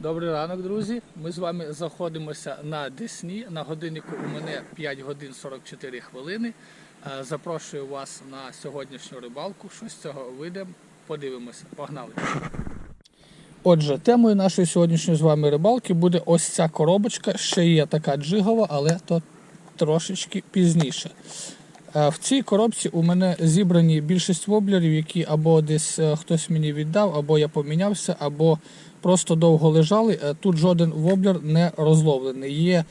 Добрий ранок, друзі. Ми з вами знаходимося на Десні. На годиннику у мене 5 годин 44 хвилини. Е, Запрошую вас на сьогоднішню рибалку. Що з цього вийде, подивимося. Погнали. Отже, темою нашої сьогоднішньої з вами рибалки буде ось ця коробочка. Ще є така джигова, але то трошечки пізніше. Е, В цій коробці у мене зібрані більшість воблерів, які або десь е, хтось мені віддав, або я помінявся, або просто довго лежали. Е, Тут жоден воблер не розловлений. Є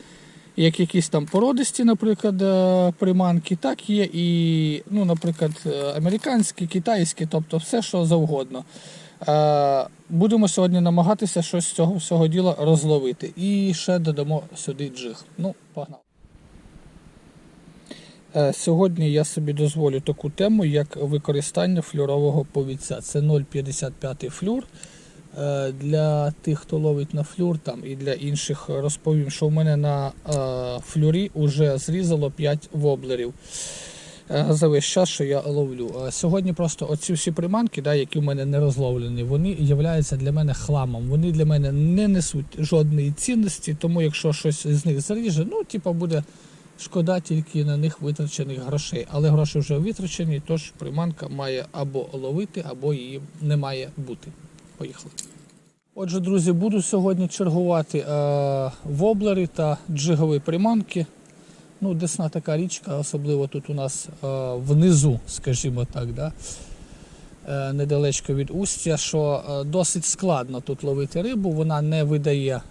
як якісь там породисті, наприклад, е, приманки, так є і, ну, наприклад, е, американські, китайські, тобто все, що завгодно. Будемо сьогодні намагатися щось з цього всього діла розловити. І ще додамо сюди джиг. Ну, погнали. Сьогодні я собі дозволю таку тему, як використання флюрового повідця. Це 0,55 флюр. Е, Для тих, хто ловить на флюр там, і для інших розповім, що в мене на е, флюрі вже зрізало 5 воблерів е, за весь час, що я ловлю. Сьогодні просто оці всі приманки, да, які в мене не розловлені, вони являються для мене хламом. Вони для мене не несуть жодної цінності, тому якщо щось з них заріже, ну, типа буде. Шкода тільки на них витрачених грошей, але гроші вже витрачені, тож приманка має або ловити, або її не має бути. Поїхали. Отже, друзі, буду сьогодні чергувати е, воблери та джигові приманки. Ну, Десна така річка, особливо тут у нас е, внизу, скажімо так, да? е, недалечко від устя, що е, досить складно тут ловити рибу. Вона не видає е,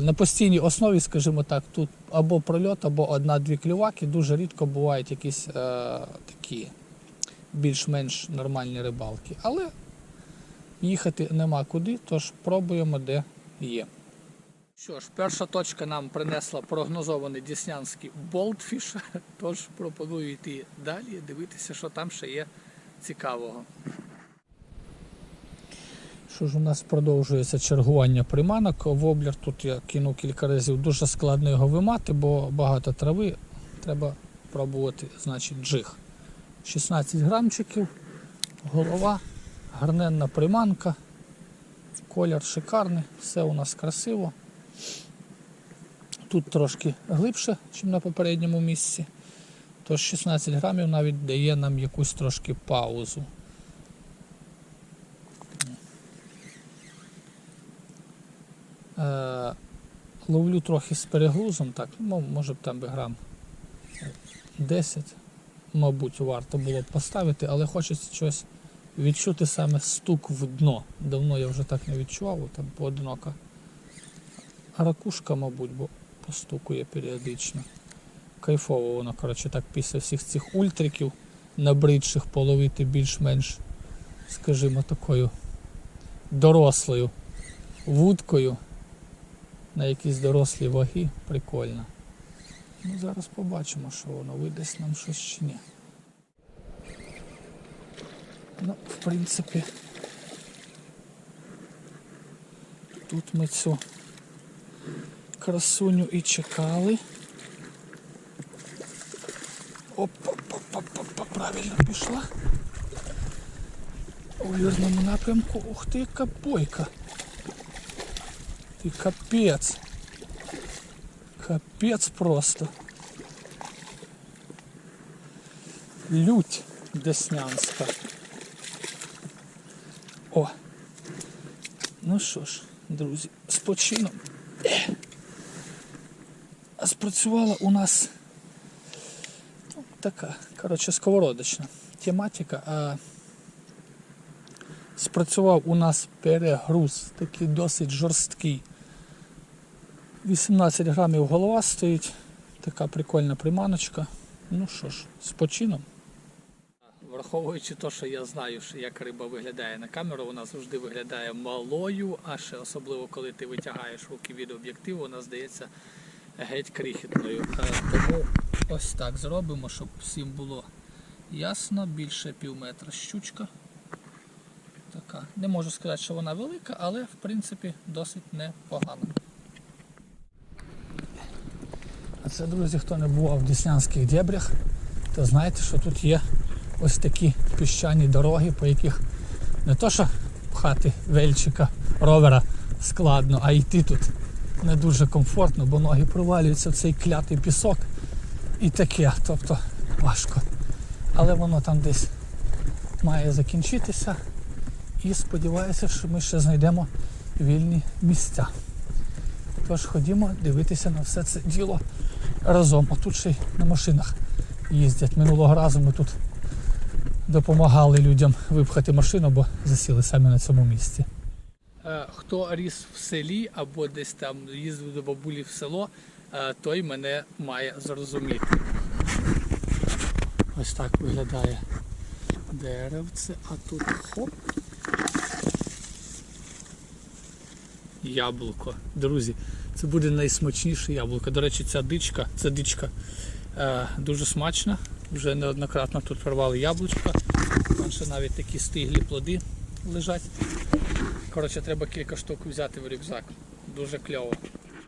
на постійній основі, скажімо так, тут або прольот, або одна-дві клюваки. Дуже рідко бувають якісь е, такі більш-менш нормальні рибалки. Але їхати нема куди, тож пробуємо, де є. Що ж, перша точка нам принесла прогнозований діснянський болтфіш, тож пропоную йти далі, дивитися, що там ще є цікавого. Що ж у нас продовжується чергування приманок. Воблер тут я кинув кілька разів. Дуже складно його вимати, бо багато трави. Треба пробувати, значить, джиг. 16 грамчиків, голова, гарненна приманка, колір шикарний, все у нас красиво. Тут трошки глибше, ніж на попередньому місці. Тож 16 грамів навіть дає нам якусь трошки паузу. Е, ловлю трохи з перегрузом, так, ну, може б там би грам 10, мабуть, варто було б поставити, але хочеться щось відчути саме стук в дно. Давно я вже так не відчував, там поодинока. Ракушка, мабуть, бо постукує періодично. Кайфово воно, коротше, так після всіх цих ультриків набридших половити більш-менш, скажімо, такою дорослою вудкою на якісь дорослі ваги. Прикольно. Ну, зараз побачимо, що воно видасть нам щось чи ні. Ну, в принципі, тут ми цю красуню і чекали. Оп-оп-оп-оп-оп, правильно пішла. У вірному напрямку. Ух ти, яка бойка. Ти капець. Капець просто. Лють деснянська. О. Ну що ж, друзі, з почином. Спрацювала у нас така, коротше, сковородочна тематика. А спрацював у нас перегруз, такий досить жорсткий. 18 грамів голова стоїть, така прикольна приманочка. Ну що ж, з почином. Враховуючи те, що я знаю, що як риба виглядає на камеру, вона завжди виглядає малою, а ще особливо коли ти витягаєш руки від об'єктиву, вона здається геть крихітною. Е, Тому ось так зробимо, щоб всім було ясно. Більше пів метра щучка. Така. Не можу сказати, що вона велика, але в принципі досить непогана. А це, друзі, хто не бував в Деснянських дебрях, то знаєте, що тут є ось такі піщані дороги, по яких не то що пхати вельчика, ровера складно, а йти тут не дуже комфортно, бо ноги провалюються в цей клятий пісок і таке, тобто важко. Але воно там десь має закінчитися. І сподіваюся, що ми ще знайдемо вільні місця. Тож ходімо дивитися на все це діло разом. А тут ще й на машинах їздять. Минулого разу ми тут допомагали людям випхати машину, бо засіли самі на цьому місці. Е, Хто ріс в селі або десь там їздив до бабулі в село, е, той мене має зрозуміти. Ось так виглядає деревце, а тут хоп. Яблуко. Друзі, це буде найсмачніше яблуко. До речі, ця дичка, ця дичка е, дуже смачна. Вже неоднократно тут порвали яблучка. Ще навіть такі стиглі плоди лежать. Коротше, треба кілька штук взяти в рюкзак. Дуже кльово.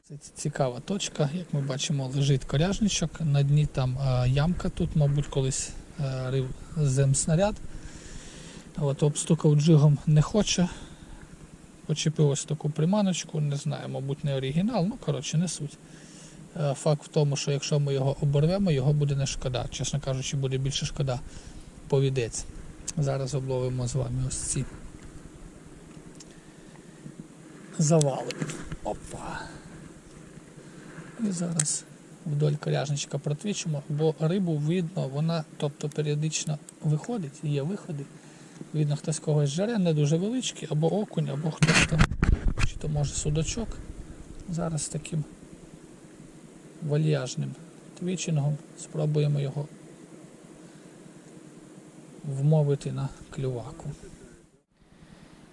Це цікава точка. Як ми бачимо, лежить коряжничок. На дні там ямка тут, мабуть, колись рив земснаряд. От обстукав джигом не хоче. Почепив ось таку приманочку, не знаю, мабуть, не оригінал, ну коротше, не суть. Е, Факт в тому, що якщо ми його оборвемо, його буде не шкода. Чесно кажучи, буде більше шкода повідець. Зараз обловимо з вами ось ці завали. Опа. І зараз вдоль коряжничка протвічимо, бо рибу видно, вона тобто періодично виходить, є виходи. Видно, хтось когось жере, не дуже величкий, або окунь, або хтось там, чи то може судачок. Зараз таким вальяжним твічингом спробуємо його вмовити на клюваку.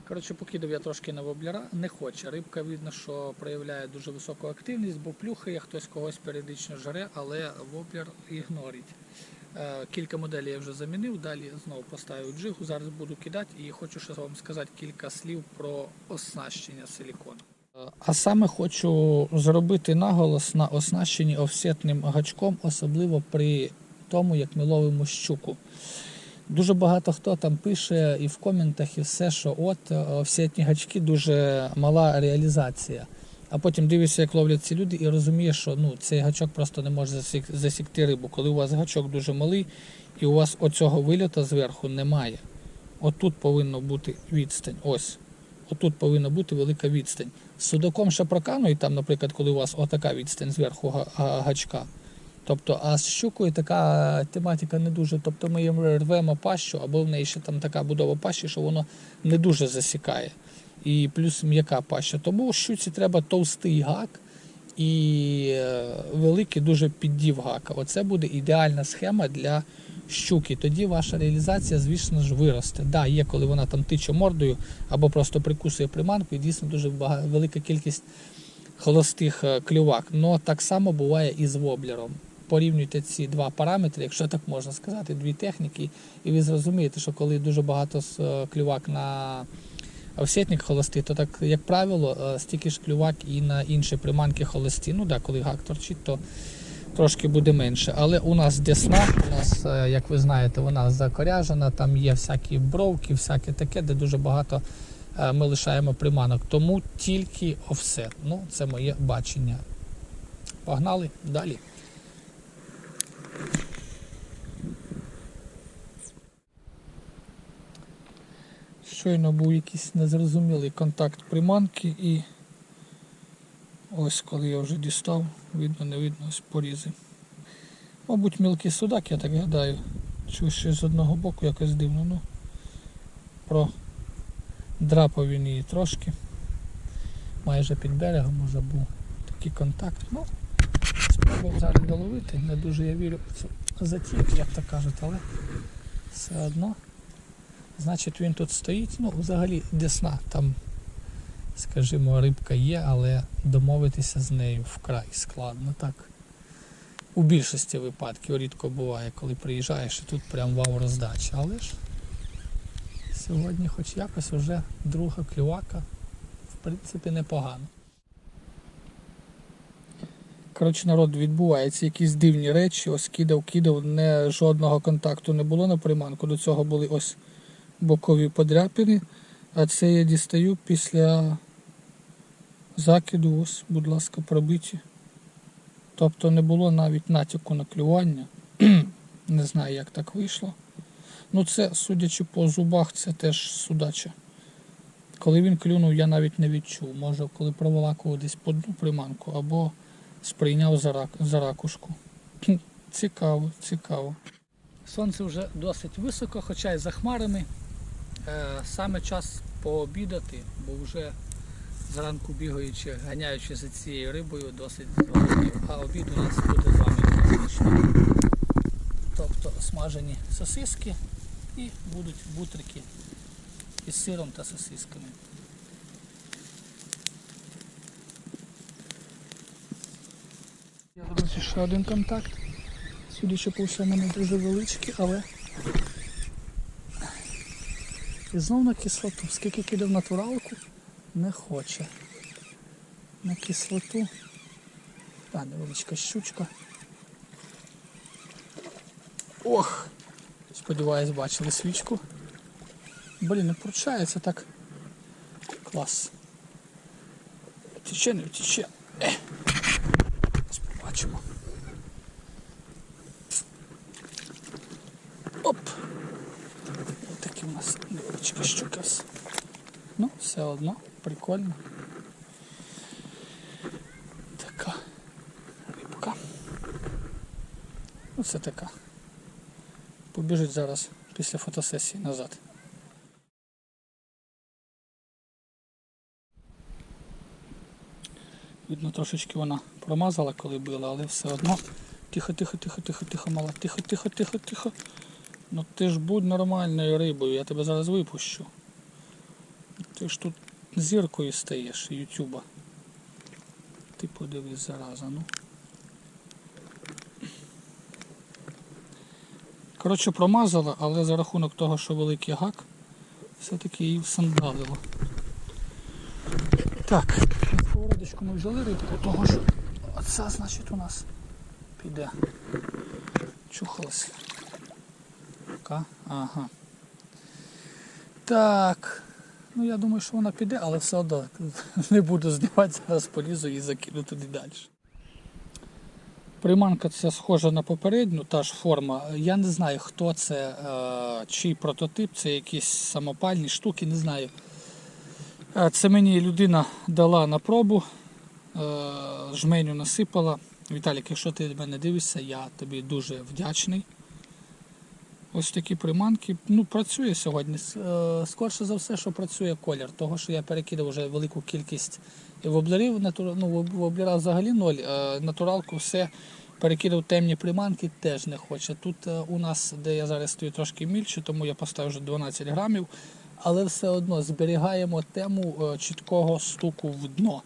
Коротше, покидав я трошки на воблера, не хоче. Рибка видно, що проявляє дуже високу активність, бо плюхає, хтось когось періодично жере, але воблер ігнорить. Е, Кілька моделей я вже замінив, далі знову поставив джигу, зараз буду кидати і хочу ще вам сказати кілька слів про оснащення силікону. А саме хочу зробити наголос на оснащенні офсетним гачком, особливо при тому, як ми ловимо щуку. Дуже багато хто там пише і в коментах, і все, що от е, офсетні гачки дуже мала реалізація. А потім дивишся, як ловлять ці люди, і розумієш, що ну, цей гачок просто не може засікти рибу. Коли у вас гачок дуже малий, і у вас оцього вильота зверху немає. Отут повинна бути відстань. Ось. Отут повинна бути велика відстань. З судаком шапракану, і там, наприклад, коли у вас отака відстань зверху га- га- гачка. Тобто, а з щукою така тематика не дуже. Тобто ми їм рвемо пащу, або в неї ще там така будова пащі, що воно не дуже засікає. І плюс м'яка паща. Тому щуці треба товстий гак і е, великий дуже піддів гака. Оце буде ідеальна схема для щуки. Тоді ваша реалізація, звісно ж, виросте. Да, є, коли вона там тиче мордою або просто прикусує приманку, і дійсно дуже бага- велика кількість холостих е, клювак. Но так само буває і з воблером. Порівнюйте ці два параметри, якщо так можна сказати, дві техніки, і ви зрозумієте, що коли дуже багато е, клювак на овсетник холості, то так, як правило, е, стільки ж клювак і на інші приманки холості. Ну так, коли гак торчить, то трошки буде менше. Але у нас десна, у нас, е, як ви знаєте, вона закоряжена, там є всякі бровки, всяке таке, де дуже багато е, ми лишаємо приманок. Тому тільки офсет. Ну, це моє бачення. Погнали далі. Щойно був якийсь незрозумілий контакт приманки і ось коли я вже дістав, видно, не видно ось порізи. Мабуть, мілкий судак, я так гадаю. Чую ще з одного боку якось дивно. Ну, про драпав він її трошки. Майже під берегом уже був такий контакт. Ну, спробував зараз доловити. Не дуже я вірю в цю затійку, як то кажуть, але все одно. Значить він тут стоїть. Ну, взагалі десна там, скажімо, рибка є, але домовитися з нею вкрай складно. Так. У більшості випадків рідко буває, коли приїжджаєш і тут прям вау роздача. Але ж сьогодні хоч якось вже друга клювака, в принципі, непогано. Коротше, народ, відбуваються якісь дивні речі. Ось кидав, кидав, не, жодного контакту не було на приманку. До цього були ось бокові подряпини. А це я дістаю після закиду, ось, будь ласка, пробиті. Тобто не було навіть натяку на клювання. Не знаю, як так вийшло. Ну, це, судячи по зубах, це теж судача. Коли він клюнув, я навіть не відчув. Може, коли проволакував десь по дну приманку або сприйняв за, рак, за ракушку. Цікаво, цікаво. Сонце вже досить високо, хоча й за хмарами. Е, саме час пообідати, бо вже зранку бігаючи, ганяючи за цією рибою, досить зголоднів. А обід у нас буде з вами незвичний. Тобто смажені сосиски і будуть бутрики із сиром та сосисками. Я друзі, ще один контакт. Судячи по всьому, не дуже величкий, але і знов на кислоту. Скільки кидав натуралку, не хоче. На кислоту. А, невеличка щучка. Ох! Сподіваюсь, бачили свічку. Блін, не получається так. Клас. Втіче, не втіче. Е. Ось Побачимо. Оп! Ось такі у нас невеличкі щуки. Ну, все одно, прикольно. Така рибка. Оце така. Побіжить зараз після фотосесії назад. Видно, трошечки вона промазала, коли била, але все одно. Тихо, тихо, тихо, тихо, тихо, мала. Тихо, тихо, тихо, тихо. Ну ти ж будь нормальною рибою, я тебе зараз випущу. Ти ж тут зіркою стаєш Ютуба. Ти подивись зараза, ну. Коротше, промазала, але за рахунок того, що великий гак, все-таки її всандалило. Так, сковородочку ми взяли рибку, того що оця, значить, у нас піде. Чухалась. Така, ага. Так. Ну я думаю, що вона піде, але все одно не буду знімати, зараз полізу і закину туди далі. Приманка ця схожа на попередню, та ж форма. Я не знаю, хто це, е, чий прототип, це якісь самопальні штуки, не знаю. Е, Це мені людина дала на пробу, е, жменю насипала. Віталік, якщо ти мене дивишся, я тобі дуже вдячний. Ось такі приманки. Ну, працює сьогодні. Е, Скорше за все, що працює колір, того що я перекидав вже велику кількість воблерів, ну, воблера взагалі ноль, е, натуралку все перекидав темні приманки, теж не хоче. Тут е, у нас, де я зараз стою, трошки мільче, тому я поставив вже 12 грамів, але все одно зберігаємо тему чіткого стуку в дно.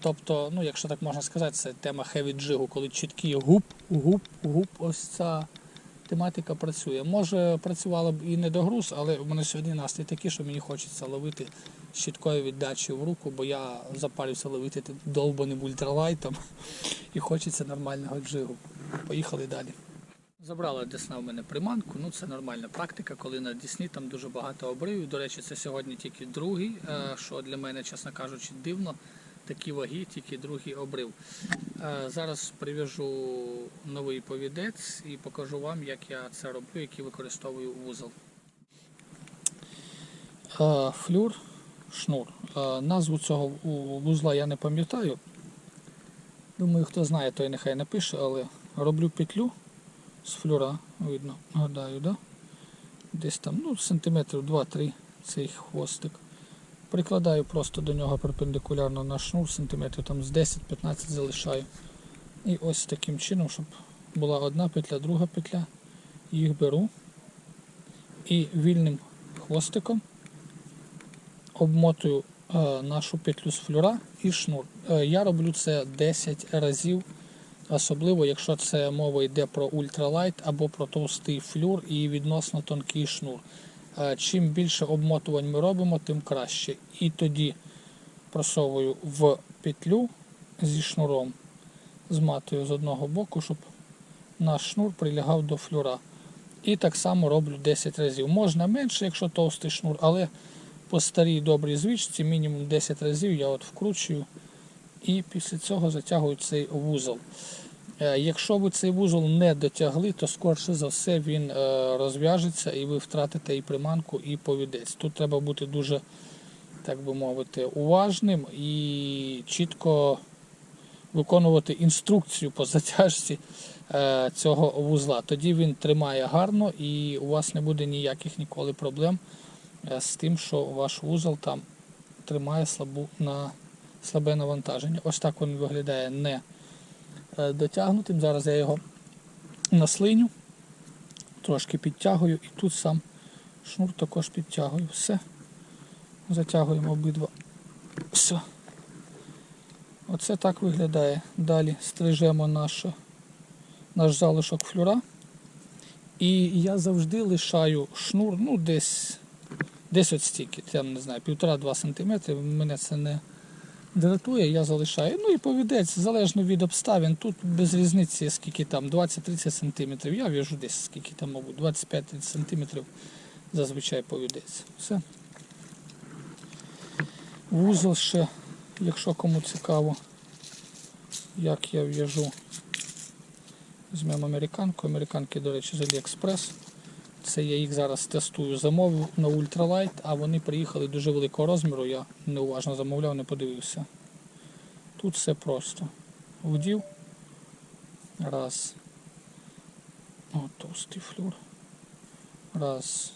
Тобто, ну, якщо так можна сказати, це тема heavy джигу, коли чіткий гуп, гуп, гуп, ось ця тематика працює. Може працювала б і не до груз, але в мене сьогодні настрій такий, що мені хочеться ловити з чіткою віддачею в руку, бо я запарився ловити тим долбаним ультралайтом і хочеться нормального джигу. Поїхали далі. Забрала Десна в мене приманку, ну це нормальна практика, коли на Дісні там дуже багато обривів. До речі, це сьогодні тільки другий, е, що для мене, чесно кажучи, дивно. Такі ваги, тільки другий обрив. Е, Зараз прив'яжу новий повідець і покажу вам, як я це роблю, який використовую вузол. Е, Флюр, шнур. Е, Назву цього вузла я не пам'ятаю. Думаю, хто знає, той нехай напише, але роблю петлю з флюра, видно, гадаю, да? десь там ну, сантиметрів 2-3 цей хвостик. Прикладаю просто до нього перпендикулярно на шнур, сантиметрів там з 10-15 залишаю. І ось таким чином, щоб була одна петля, друга петля. Їх беру і вільним хвостиком обмотую е, нашу петлю з флюра і шнур. Е, я роблю це 10 разів, особливо якщо це мова йде про ультралайт або про товстий флюр і відносно тонкий шнур. Е, Чим більше обмотувань ми робимо, тим краще. І тоді просовую в петлю зі шнуром, зматую з одного боку, щоб наш шнур прилягав до флюра. І так само роблю 10 разів. Можна менше, якщо товстий шнур, але по старій добрій звичці, мінімум 10 разів я от вкручую і після цього затягую цей вузол. Е, Якщо ви цей вузол не дотягли, то скорше за все він е, розв'яжеться і ви втратите і приманку, і повідець. Тут треба бути дуже, так би мовити, уважним і чітко виконувати інструкцію по затяжці е, цього вузла. Тоді він тримає гарно і у вас не буде ніяких ніколи проблем з тим, що ваш вузол там тримає слабу на слабе навантаження. Ось так він виглядає не дотягнутим. Зараз я його наслиню, трошки підтягую і тут сам шнур також підтягую. Все. Затягуємо обидва. Все. Оце так виглядає. Далі стрижемо наш, наш залишок флюра. І я завжди лишаю шнур, ну десь, десь от стільки, я не знаю, 1,5-2 см. Мене це не дратує, я залишаю. Ну і повідець, залежно від обставин. Тут без різниці, скільки там, 20-30 см. Я в'яжу десь скільки там, мабуть, 25-30 см зазвичай повідець. Все. Вузол ще, якщо кому цікаво, як я в'яжу. Візьмемо американку. Американки, до речі, з AliExpress. Це я їх зараз тестую. Замовив на ультралайт, а вони приїхали дуже великого розміру. Я неуважно замовляв, не подивився. Тут все просто. Вдів. Раз. О, товстий флюр. Раз,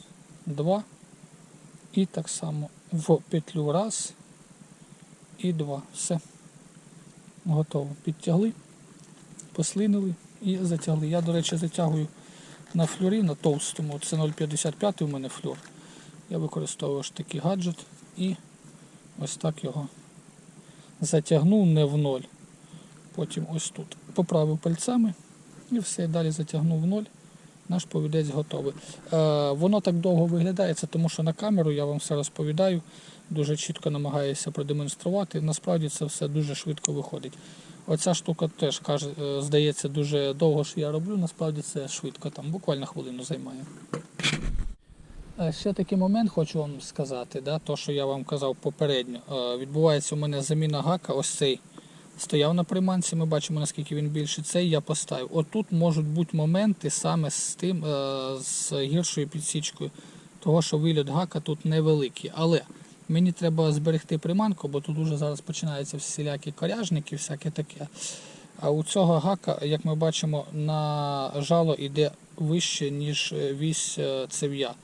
два. І так само в петлю раз і два. Все. Готово. Підтягли, послинили і затягли. Я, до речі, затягую на флюрі, на товстому. Це 0,55 у мене флюр. Я використовую ось такий гаджет і ось так його затягнув не в ноль. Потім ось тут поправив пальцями і все, далі затягнув в ноль. Наш повідець готовий. Е, воно так довго виглядає, це тому що на камеру я вам все розповідаю, дуже чітко намагаюся продемонструвати. Насправді це все дуже швидко виходить. Оця штука теж каже, е, здається, дуже довго що я роблю, насправді це швидко, там буквально хвилину займає. Е, Ще такий момент хочу вам сказати, да, то, що я вам казав попередньо. Е, Відбувається у мене заміна гака, ось цей стояв на приманці, ми бачимо, наскільки він більший. Цей я поставив. Отут можуть бути моменти саме з тим, з гіршою підсічкою, того, що вильот гака тут невеликий. Але мені треба зберегти приманку, бо тут уже зараз починаються всілякі коряжники, всяке таке. А у цього гака, як ми бачимо, на жало йде вище, ніж е, вісь е, цев'я.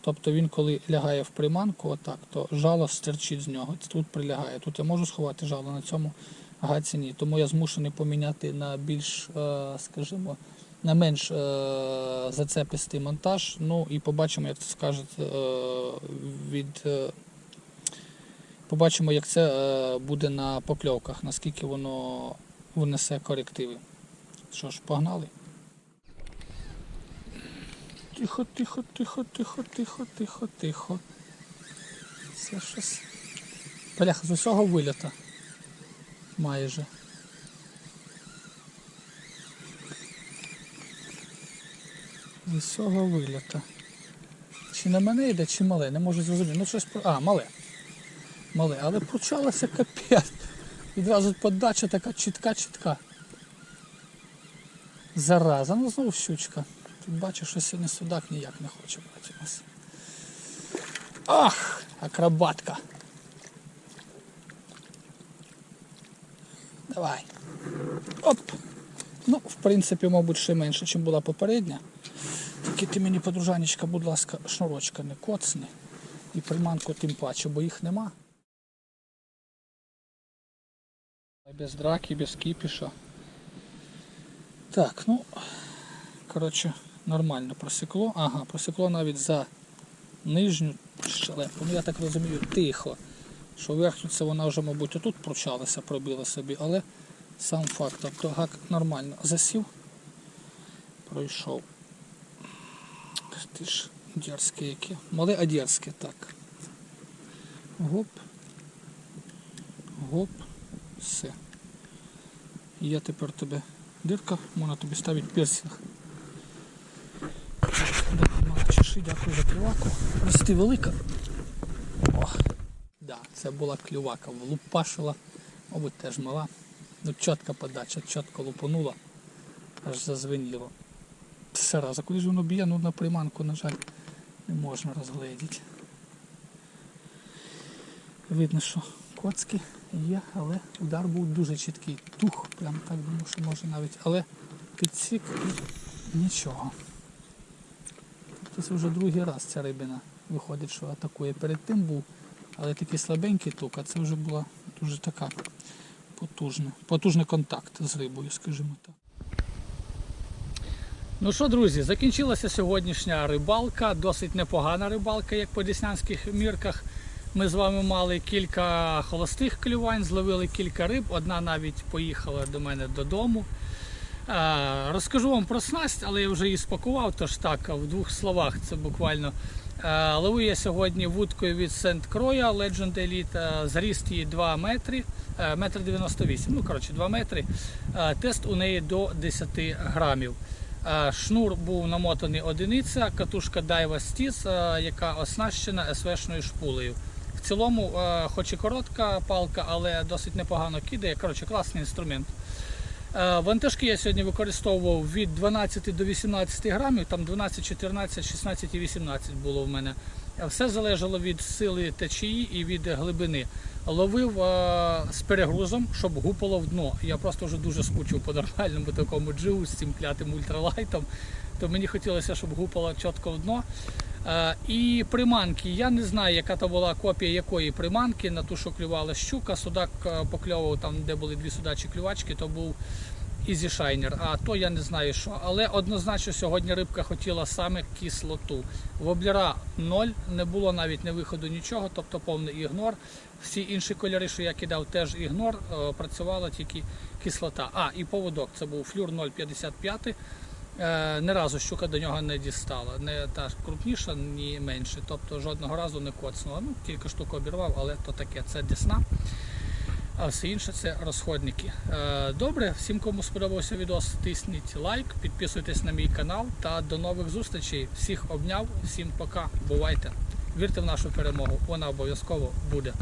Тобто він, коли лягає в приманку, отак, то жало стерчить з нього. Тут прилягає. Тут я можу сховати жало, на цьому гаці ні. Тому я змушений поміняти на більш, е, скажімо, на менш зацепистий монтаж. Ну і побачимо, як це скажете е, від. Побачимо, як це е, буде на покльовках, наскільки воно внесе корективи. Що ж, погнали? Тихо, тихо, тихо, тихо, тихо, тихо, тихо. Це щось. Бляха, з усього виліта. Майже. З усього виліта. Чи на мене йде, чи мале? Не можу зрозуміти. Ну щось про. А, мале. Мале, але почалося капець. Відразу подача така чітка-чітка. Зараза, ну знову щучка. Тут бачу, що сьогодні судак ніяк не хоче брати у нас. Ах, акробатка. Давай. Оп. Ну, в принципі, мабуть, ще менше, ніж була попередня. Тільки ти мені, подружанечка, будь ласка, шнурочка не коцни. І приманку тим паче, бо їх нема. Без драки, без кіпіша. Так, ну, коротше, нормально просекло. Ага, просекло навіть за нижню щелепу. Ну я так розумію, тихо. Що верхню це вона вже, мабуть, отут пручалася, пробила собі, але сам факт, тобто гак нормально засів, пройшов. Ти ж дерзке яке. Мале, а дерзке, так. Гоп. Гоп. Все. Є тепер тебе дирка, можна тобі ставити пірсинг. Чеши, дякую за приваку. Прости велика. О, да, це була клювака, влупашила, мабуть, теж мала. Ну, чітка подача, чітко лупанула, аж зазвеніло. Все раз, коли ж воно б'є, ну на приманку, на жаль, не можна розгледіти. Видно, що коцки є, але удар був дуже чіткий. Тух, прям так думаю, що може навіть, але підсік нічого. Тобто це вже другий раз ця рибина виходить, що атакує. Перед тим був, але такий слабенький тук, а це вже була дуже така потужна, потужний контакт з рибою, скажімо так. Ну що, друзі, закінчилася сьогоднішня рибалка, досить непогана рибалка, як по деснянських мірках. Ми з вами мали кілька холостих клювань, зловили кілька риб, одна навіть поїхала до мене додому. Е, Розкажу вам про снасть, але я вже її спакував, тож так, в двох словах це буквально. Е, Ловив я сьогодні вудкою від Сент Кроя Legend Elite, е, зріст її 2 метри, е, метр ну коротше 2 метри. Тест у неї до 10 грамів. Шнур був намотаний одиниця, катушка Daiwa Stis, е, яка оснащена СВшною шпулею. Цілому, е, хоч і коротка палка, але досить непогано кидає. Коротше, класний інструмент. Е, Вантажки я сьогодні використовував від 12 до 18 грамів, там 12, 14, 16 і 18 було в мене. Все залежало від сили течії і від глибини. Ловив е, з перегрузом, щоб гупало в дно. Я просто вже дуже скучив по нормальному такому джигу з цим клятим ультралайтом. То мені хотілося, щоб гупало чітко в дно. Е, І приманки. Я не знаю, яка то була копія якої приманки, на ту, що клювала щука. Судак е, покльовував там, де були дві судачі клювачки, то був Easy Shiner, а то я не знаю що. Але однозначно сьогодні рибка хотіла саме кислоту. Воблера ноль, не було навіть не виходу нічого, тобто повний ігнор. Всі інші кольори, що я кидав, теж ігнор, е, працювала тільки кислота. А, і поводок це був флюр 0,55. Е, Ні разу щука до нього не дістала. Не та крупніша, ні менше. Тобто жодного разу не коцнула. Ну, кілька штук обірвав, але то таке, це десна. А все інше це розходники. Е, Добре, всім, кому сподобався відео, тисніть лайк, підписуйтесь на мій канал та до нових зустрічей. Всіх обняв, всім пока. Бувайте. Вірте в нашу перемогу, вона обов'язково буде.